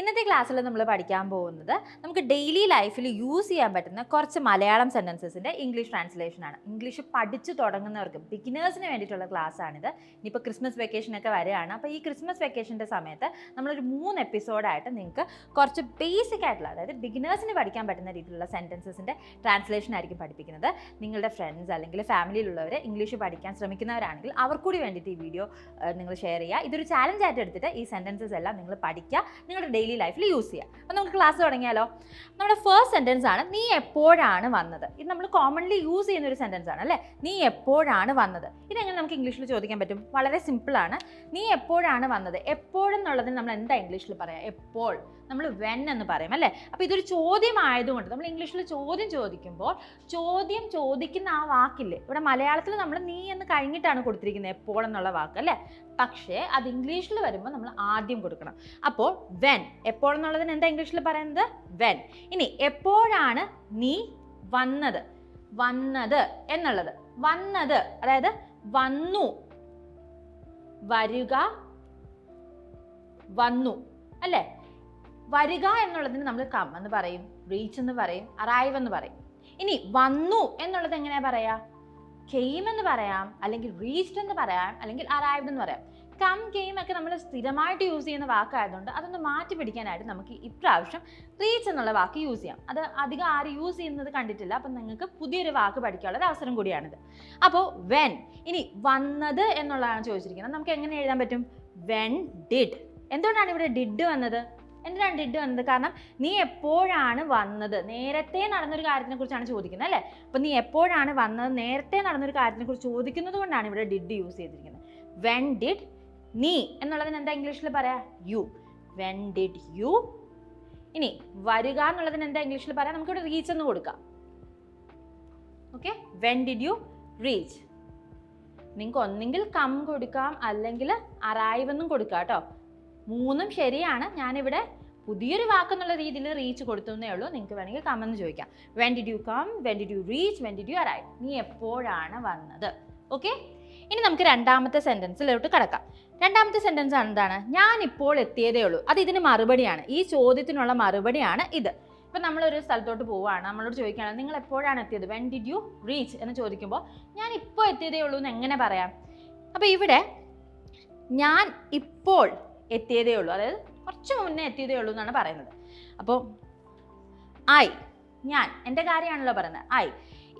ഇന്നത്തെ ക്ലാസ്സിൽ നമ്മൾ പഠിക്കാൻ പോകുന്നത് നമുക്ക് ഡെയിലി ലൈഫിൽ യൂസ് ചെയ്യാൻ പറ്റുന്ന കുറച്ച് മലയാളം സെന്റൻസസിന്റെ ഇംഗ്ലീഷ് ട്രാൻസ്ലേഷൻ ആണ്. ഇംഗ്ലീഷ് പഠിച്ചു തുടങ്ങുന്നവർക്ക് ബിഗിനേഴ്സിന് വേണ്ടിയിട്ടുള്ള ക്ലാസ് ആണിത്. ഇനിയിപ്പോൾ ക്രിസ്മസ് വെക്കേഷനൊക്കെ വരികയാണ്. അപ്പോൾ ഈ ക്രിസ്മസ് വെക്കേഷന്റെ സമയത്ത് നമ്മളൊരു മൂന്ന് എപ്പിസോഡായിട്ട് നിങ്ങൾക്ക് കുറച്ച് ബേസിക് ആയിട്ടുള്ള അതായത് ബിഗിനേഴ്സിന് പഠിക്കാൻ പറ്റുന്ന രീതിയിലുള്ള സെന്റൻസസിന്റെ ട്രാൻസ്ലേഷൻ ആയിരിക്കും പഠിപ്പിക്കുന്നത്. നിങ്ങളുടെ ഫ്രണ്ട്സ് അല്ലെങ്കിൽ ഫാമിലിയിലുള്ളവർ ഇംഗ്ലീഷ് പഠിക്കാൻ ശ്രമിക്കുന്നവരാണെങ്കിൽ അവർക്കൂടി വേണ്ടിയിട്ട് ഈ വീഡിയോ നിങ്ങൾ ഷെയർ ചെയ്യുക. ഇതൊരു ചാലഞ്ച് ആയിട്ട് എടുത്തിട്ട് ഈ സെന്റൻസസ് എല്ലാം നിങ്ങൾ പഠിക്കുക. നിങ്ങളുടെ ഡെയിലി ലൈഫിൽ യൂസ് ചെയ്യുക അപ്പോൾ നമുക്ക് ക്ലാസ് തുടങ്ങിയാലോ? നമ്മുടെ ഫസ്റ്റ് സെന്റൻസ് ആണ് നീ എപ്പോഴാണ് വന്നത്? ഇത് നമ്മൾ കോമൺലി യൂസ് ചെയ്യുന്ന ഒരു സെന്റൻസ് ആണ് അല്ലേ? നീ എപ്പോഴാണ് വന്നത്? ഇതെങ്ങനെ നമുക്ക് ഇംഗ്ലീഷിൽ ചോദിക്കാൻ പറ്റും? വളരെ സിമ്പിളാണ് നീ എപ്പോഴാണ് വന്നത്? എപ്പോഴെന്നുള്ളതിന് നമ്മൾ എന്താ ഇംഗ്ലീഷിൽ പറയാം? എപ്പോൾ. നമ്മൾ വെൻ എന്ന് പറയും അല്ലേ? അപ്പോൾ ഇതൊരു ചോദ്യമായതുകൊണ്ട് നമ്മൾ ഇംഗ്ലീഷിൽ ചോദ്യം ചോദിക്കുമ്പോൾ ചോദ്യം ചോദിക്കുന്ന ആ വാക്കില്ലേ? ഇവിടെ മലയാളത്തിൽ നമ്മൾ നീ എന്ന് കഴിഞ്ഞിട്ടാണ് കൊടുത്തിരിക്കുന്നത് എപ്പോൾ എന്നുള്ള വാക്ക് അല്ലേ? പക്ഷേ അത് ഇംഗ്ലീഷിൽ വരുമ്പോൾ നമ്മൾ ആദ്യം കൊടുക്കണം. അപ്പോൾ വെൻ എപ്പോൾ എന്നുള്ളതിന് എന്താ ഇംഗ്ലീഷിൽ പറയുന്നത്? വെൻ ഇനി എപ്പോഴാണ് നീ വന്നത്? വന്നത് എന്നുള്ളത്. വന്നത് അതായത് വന്നു. വരുക വന്നു അല്ലേ? വരിക എന്നുള്ളതിന് നമ്മൾ കം എന്ന് പറയും റീച്ച് എന്ന് പറയും അറൈവ് എന്ന് പറയും. ഇനി വന്നു എന്നുള്ളത് എങ്ങനെയാ പറയാ? കെയിം എന്ന് പറയാം അല്ലെങ്കിൽ റീച്ച്ഡ് എന്ന് പറയാം അല്ലെങ്കിൽ അറൈവ്ഡ് എന്ന് പറയാം. കം കെയിം ഒക്കെ നമ്മൾ സ്ഥിരമായിട്ട് യൂസ് ചെയ്യുന്ന വാക്കായതുകൊണ്ട് അതൊന്ന് മാറ്റി പിടിക്കാനായിട്ട് നമുക്ക് ഇപ്രാവശ്യം റീച്ച് എന്നുള്ള വാക്ക് യൂസ് ചെയ്യാം. അത് അധികം ആരും യൂസ് ചെയ്യുന്നത് കണ്ടിട്ടില്ല അപ്പം നിങ്ങൾക്ക് പുതിയൊരു വാക്ക് പഠിക്കാനുള്ള ഒരു അവസരം കൂടിയാണിത്. അപ്പോൾ വെൻ ഇനി വന്നത് എന്നുള്ളതാണ് ചോദിച്ചിരിക്കുന്നത്. നമുക്ക് എങ്ങനെ എഴുതാൻ പറ്റും? വെൻ ഡിഡ് എന്തുകൊണ്ടാണ് ഇവിടെ ഡിഡ് വന്നത്? എന്തിനാണ് ഡിഡ് വന്നത്? കാരണം നീ എപ്പോഴാണ് വന്നത്? നേരത്തെ നടന്നൊരു കാര്യത്തിനെ കുറിച്ചാണ് ചോദിക്കുന്നത് അല്ലേ? അപ്പം നീ എപ്പോഴാണ് വന്നത്? നേരത്തെ നടന്നൊരു കാര്യത്തിനെ കുറിച്ച് ചോദിക്കുന്നത് കൊണ്ടാണ് ഇവിടെ ഡിഡ് യൂസ് ചെയ്തിരിക്കുന്നത്. വെൻ ഡിഡ് നീ എന്നുള്ളതിന് എന്താ ഇംഗ്ലീഷിൽ പറയാ? യു വെൻ ഡിഡ് യു ഇനി വരിക എന്നുള്ളതിന് എന്താ ഇംഗ്ലീഷിൽ പറയാം? നമുക്കിവിടെ റീച്ച് എന്ന് കൊടുക്കാം. Okay when did you reach നിങ്ങൾക്ക് ഒന്നെങ്കിൽ കം കൊടുക്കാം അല്ലെങ്കിൽ അറൈവ് എന്നും കൊടുക്കാം കേട്ടോ. മൂന്നും ശരിയാണ്. ഞാനിവിടെ പുതിയൊരു വാക്കെന്നുള്ള രീതിയിൽ റീച്ച് കൊടുത്തേ ഉള്ളൂ. നിങ്ങൾക്ക് വേണമെങ്കിൽ കമന്ന് ചോദിക്കാം. When did you come when did you reach when did you arrive നീ എപ്പോഴാണ് വന്നത്? ഓക്കെ ഇനി നമുക്ക് രണ്ടാമത്തെ സെന്റൻസിലോട്ട് കടക്കാം. രണ്ടാമത്തെ സെന്റൻസ് എന്താണ്? ഞാൻ ഇപ്പോൾ എത്തിയതേ ഉള്ളൂ. അത് ഇതിന് മറുപടിയാണ്. ഈ ചോദ്യത്തിനുള്ള മറുപടിയാണ് ഇത്. ഇപ്പം നമ്മളൊരു സ്ഥലത്തോട്ട് പോവുകയാണ്. നമ്മളോട് ചോദിക്കുകയാണ് നിങ്ങൾ എപ്പോഴാണ് എത്തിയത്? വെൻ ഡിഡ് യു റീച്ച് എന്ന് ചോദിക്കുമ്പോൾ ഞാൻ ഇപ്പോൾ എത്തിയതേ ഉള്ളൂ എന്ന് എങ്ങനെ പറയാം? അപ്പോൾ ഇവിടെ ഞാൻ ഇപ്പോൾ എത്തിയതേ ഉള്ളൂ. അതായത് കുറച്ച് മുന്നേ എത്തിയതേ ഉള്ളൂ എന്നാണ് പറയുന്നത്. അപ്പോൾ ഐ ഞാൻ എന്റെ കാര്യമാണല്ലോ പറയുന്നത്. ഐ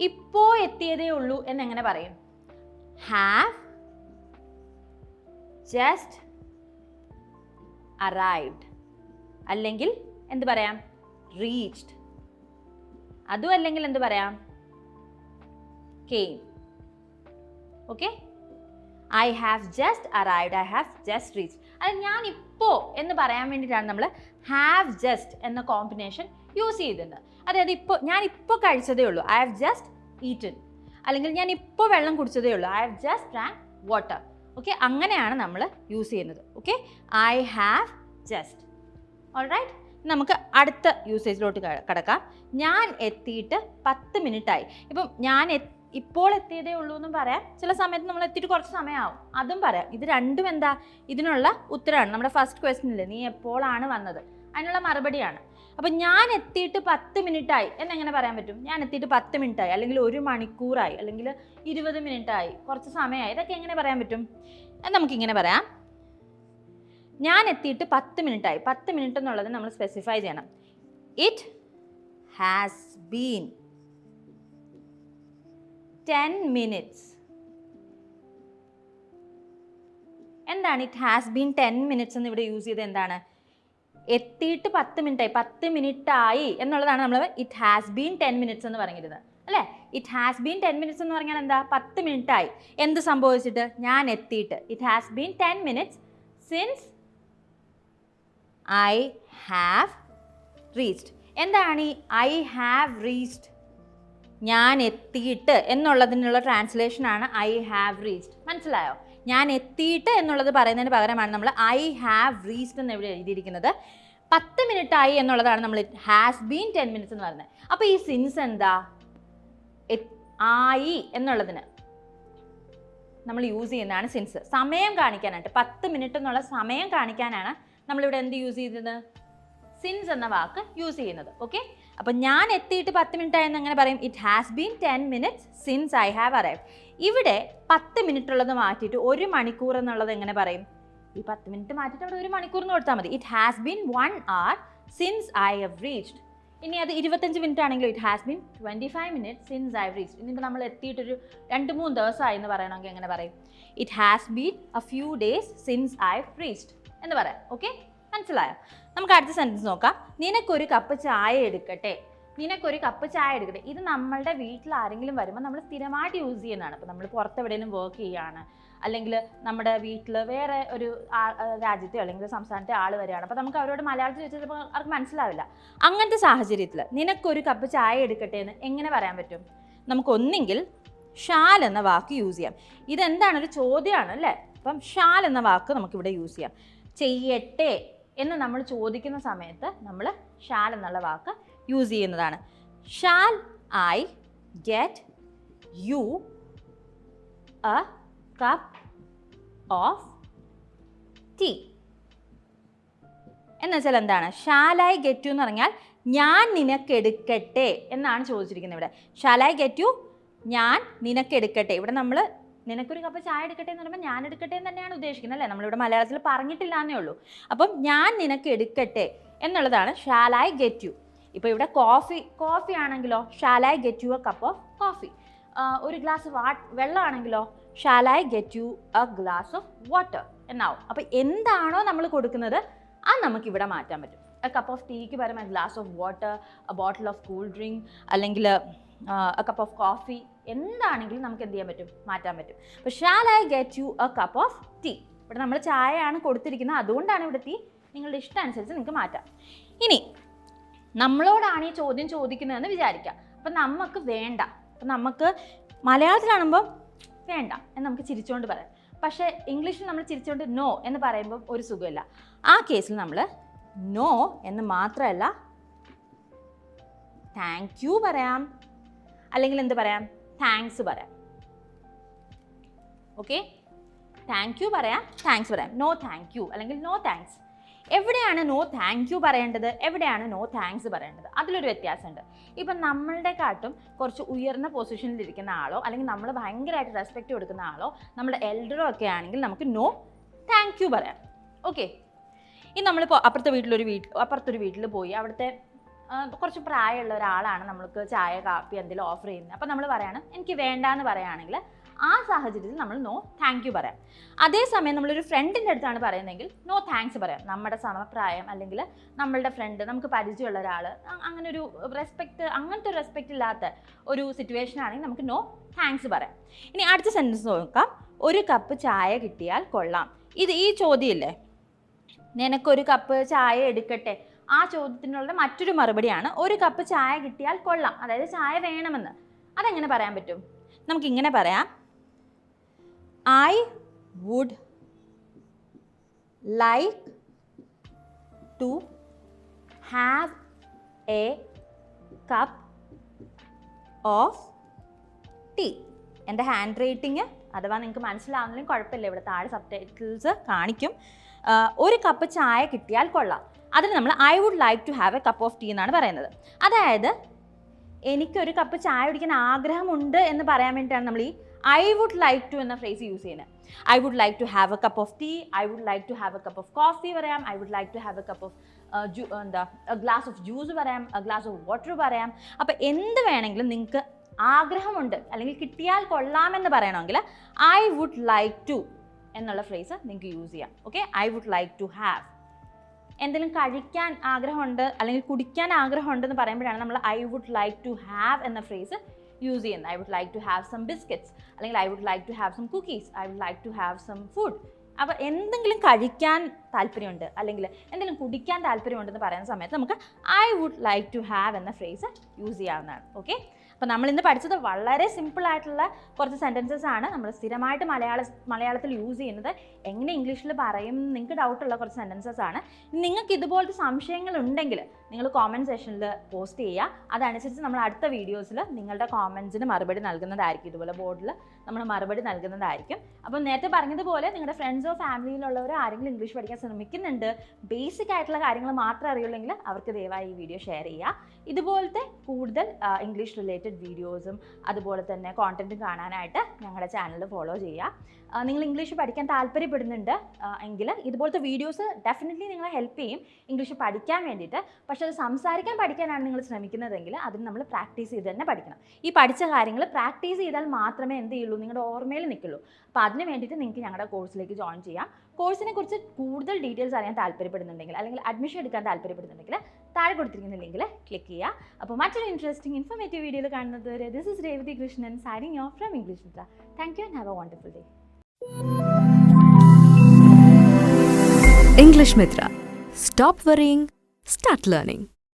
ഇപ്പോൾ എത്തിയതേ ഉള്ളൂ എന്നെങ്ങനെ പറയും? ഹാവ് ജസ്റ്റ് അറൈവ്ഡ് അല്ലെങ്കിൽ എന്ത് പറയാം? റീച്ച്ഡ് അതും അല്ലെങ്കിൽ എന്ത് പറയാം? Came. Okay? I have just arrived I have just reach അത് ഞാൻ ഇപ്പോൾ എന്ന് പറയാൻ വേണ്ടിയിട്ടാണ് നമ്മൾ ഹാവ് ജസ്റ്റ് എന്ന കോമ്പിനേഷൻ യൂസ് ചെയ്തിട്ടുണ്ട് അതായത് ഇപ്പോൾ ഞാൻ ഇപ്പോൾ കഴിച്ചതേ ഉള്ളൂ. ഐ ഹാവ് ജസ്റ്റ് ഈറ്റൻ അല്ലെങ്കിൽ ഞാൻ ഇപ്പോൾ വെള്ളം കുടിച്ചതേ ഉള്ളൂ. I have just drank water okay അങ്ങനെയാണ് നമ്മൾ യൂസ് ചെയ്യുന്നത്. Okay I have just all right നമുക്ക് അടുത്ത യൂസേജിലോട്ട് കടക്കാം. ഞാൻ എത്തിയിട്ട് പത്ത് മിനിറ്റായി ഇപ്പം ഞാൻ എ- ഇപ്പോൾ എത്തിയതേ ഉള്ളൂ എന്നും പറയാം. ചില സമയത്ത് നമ്മൾ എത്തിയിട്ട് കുറച്ച് സമയമാവും. അതും പറയാം. ഇത് രണ്ടും എന്താ? ഇതിനുള്ള ഉത്തരമാണ് നമ്മുടെ ഫസ്റ്റ് ക്വസ്റ്റ്യനിൽ നീ എപ്പോഴാണ് വന്നത്? അതിനുള്ള മറുപടിയാണ്. അപ്പം ഞാൻ എത്തിയിട്ട് പത്ത് മിനിറ്റായി. എന്നെങ്ങനെ പറയാൻ പറ്റും? ഞാൻ എത്തിയിട്ട് പത്ത് മിനിറ്റായി. അല്ലെങ്കിൽ ഒരു മണിക്കൂറായി. അല്ലെങ്കിൽ ഇരുപത് മിനിറ്റായി. കുറച്ച് സമയമായി. ഇതൊക്കെ എങ്ങനെ പറയാൻ പറ്റും? നമുക്ക് നമുക്കിങ്ങനെ പറയാം. ഞാൻ എത്തിയിട്ട് പത്ത് മിനിറ്റായി. പത്ത് മിനിറ്റ് എന്നുള്ളത് നമ്മൾ സ്പെസിഫൈ ചെയ്യണം. It has been ten minutes. എന്താണ് it has been ten minutes എന്ന് ഇവിടെ യൂസ് ചെയ്ത് എന്താണ്? എത്തിയിട്ട് പത്ത് മിനിറ്റായി പത്ത് മിനിറ്റ് ആയി എന്നുള്ളതാണ് നമ്മൾ it has been ten minutes എന്ന് പറഞ്ഞിരുന്നത്. അല്ലേ? It has been ten minutes എന്ന് പറഞ്ഞാൽ എന്താ? പത്ത് മിനിറ്റ് ആയി എന്ത് സംഭവിച്ചിട്ട്? ഞാൻ എത്തിയിട്ട്. It has been ten minutes since I have reached. എന്താണ് ഈ ഐ ഹാവ് റീച്ച്ഡ്? ഞാൻ എത്തിയിട്ട് എന്നുള്ളതിനുള്ള ട്രാൻസ്ലേഷനാണ് ഐ ഹാവ് റീച്ച്ഡ് മനസ്സിലായോ? ഞാൻ എത്തിയിട്ട് എന്നുള്ളത് പറയുന്നതിന് പകരമാണ് നമ്മൾ ഐ ഹാവ് റീച്ച്ഡ് എന്ന് ഇവിടെ എഴുതിയിരിക്കുന്നത്. പത്ത് മിനിറ്റ് ആയി എന്നുള്ളതാണ് നമ്മൾ ഹാസ് ബീൻ ടെൻ മിനിറ്റ്സ് എന്ന് പറയുന്നത്. അപ്പോൾ ഈ സിൻസ് എന്താ? ആയി എന്നുള്ളതിന് നമ്മൾ യൂസ് ചെയ്യുന്നതാണ് സിൻസ് സമയം കാണിക്കാനായിട്ട് പത്ത് മിനിറ്റ് എന്നുള്ള സമയം കാണിക്കാനാണ് നമ്മളിവിടെ എന്ത് യൂസ് ചെയ്തത്? സിൻസ് എന്ന വാക്ക് യൂസ് ചെയ്യുന്നത്. ഓക്കെ അപ്പം ഞാൻ എത്തിയിട്ട് പത്ത് മിനിറ്റ് ആയെന്ന് അങ്ങനെ പറയും it has been ten minutes since I have arrive ഇവിടെ പത്ത് മിനിറ്റ് ഉള്ളത് മാറ്റിയിട്ട് ഒരു മണിക്കൂർ എന്നുള്ളത് എങ്ങനെ പറയും? ഈ പത്ത് മിനിറ്റ് മാറ്റിയിട്ട് അവിടെ ഒരു മണിക്കൂർ എന്ന് കൊടുത്താൽ മതി. It has been one hour since I have reached ഇനി അത് ഇരുപത്തഞ്ച് മിനിറ്റ് ആണെങ്കിലും it has been twenty five minute since I reached ഇനിയിപ്പോൾ നമ്മൾ എത്തിയിട്ടൊരു രണ്ട് മൂന്ന് ദിവസമായി എന്ന് പറയണമെങ്കിൽ എങ്ങനെ പറയും? It has been a few days since I reached എന്ന് പറയാം. ഓക്കെ മനസ്സിലായോ? നമുക്ക് അടുത്ത സെന്റൻസ് നോക്കാം. നിനക്കൊരു കപ്പ് ചായ എടുക്കട്ടെ. നിനക്കൊരു കപ്പ് ചായ എടുക്കട്ടെ. ഇത് നമ്മളുടെ വീട്ടിൽ ആരെങ്കിലും വരുമ്പോൾ നമ്മൾ സ്ഥിരമായിട്ട് യൂസ് ചെയ്യുന്നതാണ്. അപ്പോൾ നമ്മൾ പുറത്തെവിടെയെങ്കിലും വർക്ക് ചെയ്യുകയാണ് അല്ലെങ്കിൽ നമ്മുടെ വീട്ടിൽ വേറെ ഒരു രാജ്യത്തെ അല്ലെങ്കിൽ സംസ്ഥാനത്തെ ആൾ വരികയാണ്. അപ്പോൾ നമുക്ക് അവരോട് മലയാളത്തിൽ ചോദിച്ചപ്പോൾ അവർക്ക് മനസ്സിലാവില്ല. അങ്ങനത്തെ സാഹചര്യത്തിൽ നിനക്കൊരു കപ്പ് ചായ എടുക്കട്ടെ എന്ന് എങ്ങനെ പറയാൻ പറ്റും? നമുക്കൊന്നെങ്കിൽ ഷാൽ എന്ന വാക്ക് യൂസ് ചെയ്യാം. ഇതെന്താണ്? ഒരു ചോദ്യമാണ് അല്ലേ? അപ്പം ഷാൽ എന്ന വാക്ക് നമുക്കിവിടെ യൂസ് ചെയ്യാം. ചെയ്യട്ടെ. എന്ന് നമ്മൾ ചോദിക്കുന്ന സമയത്ത് നമ്മൾ ഷാൽ എന്നുള്ള വാക്ക് യൂസ് ചെയ്യുന്നതാണ്. Shall I get you a cup of tea എന്ന് വെച്ചാൽ എന്താണ്? ഷാലായി ഗെറ്റ് യു എന്ന് പറഞ്ഞാൽ ഞാൻ നിനക്ക് എടുക്കട്ടെ എന്നാണ് ചോദിച്ചിരിക്കുന്നത് ഇവിടെ. ഷാലായി ഗെറ്റ് യു ഞാൻ നിനക്ക് എടുക്കട്ടെ ഇവിടെ നമ്മൾ നിനക്കൊരു കപ്പ് ചായ എടുക്കട്ടെ എന്ന് പറയുമ്പോൾ ഞാൻ എടുക്കട്ടെ എന്ന് തന്നെയാണ് ഉദ്ദേശിക്കുന്നത് അല്ലേ? നമ്മളിവിടെ മലയാളത്തിൽ പറഞ്ഞിട്ടില്ല എന്നേ ഉള്ളൂ. അപ്പം ഞാൻ നിനക്ക് എടുക്കട്ടെ എന്നുള്ളതാണ് ഷാലായ് ഗെറ്റ് യു ഇപ്പോൾ ഇവിടെ കോഫി കോഫി ആണെങ്കിലോ shall I get you a cup of coffee ഒരു ഗ്ലാസ് വാ വെള്ളമാണെങ്കിലോ shall I get you a glass of water എന്നാവും. അപ്പോൾ എന്താണോ നമ്മൾ കൊടുക്കുന്നത് അത് നമുക്കിവിടെ മാറ്റാൻ പറ്റും. എ കപ്പ് ഓഫ് ടീക്ക് പകരം a glass of water a bottle of cool drink അല്ലെങ്കിൽ എ കപ്പ് ഓഫ് കോഫി എന്താണെങ്കിലും നമുക്ക് എന്ത് ചെയ്യാൻ പറ്റും? മാറ്റാൻ പറ്റും. അപ്പോൾ shall I get you a cup of tea ഇവിടെ നമ്മൾ ചായയാണ് കൊടുത്തിരിക്കുന്നത്. അതുകൊണ്ടാണ് ഇവിടെ ടീ നിങ്ങളുടെ ഇഷ്ടം അനുസരിച്ച് നിങ്ങൾക്ക് മാറ്റാം. ഇനി നമ്മളോടാണ് ഈ ചോദ്യം ചോദിക്കുന്നതെന്ന് വിചാരിക്കാം. അപ്പം നമുക്ക് വേണ്ട. അപ്പം നമുക്ക് മലയാളത്തിലാണുമ്പോൾ വേണ്ട എന്ന് നമുക്ക് ചിരിച്ചുകൊണ്ട് പറയാം. പക്ഷേ ഇംഗ്ലീഷിൽ നമ്മൾ ചിരിച്ചുകൊണ്ട് നോ എന്ന് പറയുമ്പോൾ ഒരു സുഖമില്ല. ആ കേസിൽ നമ്മൾ നോ എന്ന് മാത്രമല്ല താങ്ക് യു പറയാം. അല്ലെങ്കിൽ എന്ത് പറയാം? താങ്ക്സ് പറയാം. ഓക്കെ താങ്ക് യു പറയാം. താങ്ക്സ് പറയാം. നോ താങ്ക് യു അല്ലെങ്കിൽ നോ താങ്ക്സ് എവിടെയാണ് നോ താങ്ക് യു പറയേണ്ടത്? എവിടെയാണ് നോ താങ്ക്സ് പറയേണ്ടത്? അതിലൊരു വ്യത്യാസമുണ്ട്. ഇപ്പം നമ്മളുടെ കാട്ടും കുറച്ച് ഉയർന്ന പൊസിഷനിൽ ഇരിക്കുന്ന ആളോ അല്ലെങ്കിൽ നമ്മൾ ഭയങ്കരമായിട്ട് റെസ്പെക്റ്റ് കൊടുക്കുന്ന ആളോ നമ്മുടെ എൽഡറോ ഒക്കെ ആണെങ്കിൽ നമുക്ക് നോ താങ്ക് യു പറയാം. ഓക്കെ ഇനി നമ്മളിപ്പോൾ അപ്പുറത്തെ വീട്ടിലൊരു വീട്ടിൽ അപ്പുറത്തൊരു വീട്ടിൽ പോയി അവിടുത്തെ കുറച്ച് പ്രായമുള്ള ഒരാളാണ് നമ്മൾക്ക് ചായ കാപ്പി എന്തെങ്കിലും ഓഫർ ചെയ്യുന്നത്. അപ്പോൾ നമ്മൾ പറയാണ് എനിക്ക് വേണ്ട എന്ന് പറയുകയാണെങ്കിൽ ആ സാഹചര്യത്തിൽ നമ്മൾ നോ താങ്ക് യു പറയാം. അതേസമയം നമ്മളൊരു ഫ്രണ്ടിന്റെ അടുത്താണ് പറയുന്നതെങ്കിൽ നോ താങ്ക്സ് പറയാം. നമ്മുടെ സമപ്രായം അല്ലെങ്കിൽ നമ്മളുടെ ഫ്രണ്ട് നമുക്ക് പരിചയമുള്ള ഒരാൾ അങ്ങനെ ഒരു റെസ്പെക്റ്റ് അങ്ങനത്തെ ഒരു റെസ്പെക്റ്റ് ഇല്ലാത്ത ഒരു സിറ്റുവേഷൻ ആണെങ്കിൽ നമുക്ക് നോ താങ്ക്സ് പറയാം. ഇനി അടുത്ത സെന്റൻസ് നോക്കാം. ഒരു കപ്പ് ചായ കിട്ടിയാൽ കൊള്ളാം. ഇത് ഈ ചോദ്യമില്ലേ? നിനക്കൊരു കപ്പ് ചായ എടുക്കട്ടെ? ആ ചോദ്യത്തിനുള്ള മറ്റൊരു മറുപടിയാണ് ഒരു കപ്പ് ചായ കിട്ടിയാൽ കൊള്ളാം. അതായത് ചായ വേണമെന്ന്. അതെങ്ങനെ പറയാൻ പറ്റും? നമുക്കിങ്ങനെ പറയാം. I would like to have a cup of tea എന്റെ ഹാൻഡ് റൈറ്റിങ് അഥവാ നിങ്ങൾക്ക് മനസ്സിലാവുന്നതിലും കുഴപ്പമില്ല. ഇവിടെ താഴെ സബ് ടൈറ്റിൽസ് കാണിക്കും ഒരു കപ്പ് ചായ കിട്ടിയാൽ കൊള്ളാം. അതിന് നമ്മൾ I would like to have a cup of tea എന്നാണ് പറയുന്നത്. അതായത് എനിക്കൊരു കപ്പ് ചായ കുടിക്കാൻ ആഗ്രഹമുണ്ട് എന്ന് പറയാൻ വേണ്ടിയിട്ടാണ് നമ്മൾ ഈ ഐ വുഡ് ലൈക്ക് ടു എന്ന ഫ്രേസ് യൂസ് ചെയ്യുന്നത്. I would like to have a cup of tea I would like to have a cup of coffee പറയാം I would like to have a cup of എന്താ a glass of juice പറയാം a glass of water പറയാം. അപ്പോൾ എന്ത് വേണമെങ്കിലും നിങ്ങൾക്ക് ആഗ്രഹമുണ്ട് അല്ലെങ്കിൽ കിട്ടിയാൽ കൊള്ളാമെന്ന് പറയണമെങ്കിൽ ഐ വുഡ് ലൈക്ക് ടു എന്നുള്ള ഫ്രേസ് നിങ്ങൾക്ക് യൂസ് ചെയ്യാം. Okay I would like to have എന്തെങ്കിലും കഴിക്കാൻ ആഗ്രഹമുണ്ട് അല്ലെങ്കിൽ കുടിക്കാൻ ആഗ്രഹമുണ്ടെന്ന് പറയുമ്പോഴാണ് നമ്മൾ I would like to have എന്ന ഫ്രേസ് യൂസ് ചെയ്യുന്നത്. I would like to have some biscuits അല്ലെങ്കിൽ I would like to have some cookies I would like to have some food അപ്പോൾ എന്തെങ്കിലും കഴിക്കാൻ താല്പര്യമുണ്ട് അല്ലെങ്കിൽ എന്തെങ്കിലും കുടിക്കാൻ താല്പര്യമുണ്ടെന്ന് പറയുന്ന സമയത്ത് നമുക്ക് I would like to have എന്ന ഫ്രേസ് യൂസ് ചെയ്യാവുന്നതാണ്. ഓക്കെ അപ്പോൾ നമ്മൾ ഇന്ന് പഠിച്ചത് വളരെ സിമ്പിൾ ആയിട്ടുള്ള കുറച്ച് സെന്റൻസസ് ആണ്. നമ്മൾ സ്ഥിരമായിട്ട് മലയാള മലയാളത്തിൽ യൂസ് ചെയ്യുന്നത് എങ്ങനെ ഇംഗ്ലീഷിൽ പറയും നിങ്ങൾക്ക് ഡൗട്ടുള്ള കുറച്ച് സെന്റൻസസ് ആണ്. നിങ്ങൾക്ക് ഇതുപോലത്തെ സംശയങ്ങൾ ഉണ്ടെങ്കിൽ നിങ്ങൾ കോമന്റ് സെഷനിൽ പോസ്റ്റ് ചെയ്യുക. അതനുസരിച്ച് നമ്മൾ അടുത്ത വീഡിയോസിൽ നിങ്ങളുടെ കോമൻസിന് മറുപടി നൽകുന്നതായിരിക്കും. ഇതുപോലെ ബോർഡിൽ നമ്മൾ മറുപടി നൽകുന്നതായിരിക്കും. അപ്പോൾ നേരത്തെ പറഞ്ഞതുപോലെ നിങ്ങളുടെ ഫ്രണ്ട്സോ ഫാമിലിയിലുള്ളവരോ ആരെങ്കിലും ഇംഗ്ലീഷ് പഠിക്കാൻ ശ്രമിക്കുന്നുണ്ട് ബേസിക് ആയിട്ടുള്ള കാര്യങ്ങൾ മാത്രം അറിയുള്ളെങ്കിൽ അവർക്ക് ദയവായി ഈ വീഡിയോ ഷെയർ ചെയ്യുക. ഇതുപോലത്തെ കൂടുതൽ ഇംഗ്ലീഷ് റിലേറ്റഡ് വീഡിയോസും അതുപോലെ തന്നെ കോണ്ടന്റും കാണാനായിട്ട് ഞങ്ങളുടെ ചാനൽ ഫോളോ ചെയ്യുക. നിങ്ങൾ ഇംഗ്ലീഷ് പഠിക്കാൻ താല്പര്യപ്പെടുന്നുണ്ട് എങ്കിൽ ഇതുപോലത്തെ വീഡിയോസ് ഡെഫിനറ്റ്ലി നിങ്ങളെ ഹെൽപ്പ് ചെയ്യും. ഇംഗ്ലീഷ് പഠിക്കാൻ വേണ്ടിയിട്ട്. പക്ഷേ അത് സംസാരിക്കാൻ പഠിക്കാനാണ് നിങ്ങൾ ശ്രമിക്കുന്നതെങ്കിൽ അതിന് നമ്മൾ പ്രാക്ടീസ് ചെയ്ത് തന്നെ പഠിക്കണം. ഈ പഠിച്ച കാര്യങ്ങൾ പ്രാക്ടീസ് ചെയ്താൽ മാത്രമേ എന്ത് ചെയ്യുള്ളൂ? നിങ്ങളുടെ ഓർമ്മയിൽ നിൽക്കുള്ളൂ. അപ്പോൾ അതിന് വേണ്ടിയിട്ട് നിങ്ങൾക്ക് ഞങ്ങളുടെ കോഴ്സിലേക്ക് ജോയിൻ ചെയ്യാം. കോഴ്സിനെ കുറിച്ച് കൂടുതൽ ഡീറ്റെയിൽസ് അറിയാൻ താല്പര്യപ്പെടുന്നുണ്ടെങ്കിൽ അല്ലെങ്കിൽ അഡ്മിഷൻ എടുക്കാൻ താല്പര്യപ്പെടുന്നുണ്ടെങ്കിൽ താഴെ കൊടുത്തിരിക്കുന്ന ലിങ്കിൽ ക്ലിക്ക് ചെയ്യുക. അപ്പോൾ മറ്റൊരു ഇൻട്രസ്റ്റിംഗ് ഇൻഫോർമേറ്റീവ് വീഡിയോയിൽ കാണുന്നത് വരെ this is Revathi Krishnan sharing off from English Mitra thank you and have a wonderful day English Mitra. Stop worrying, start learning.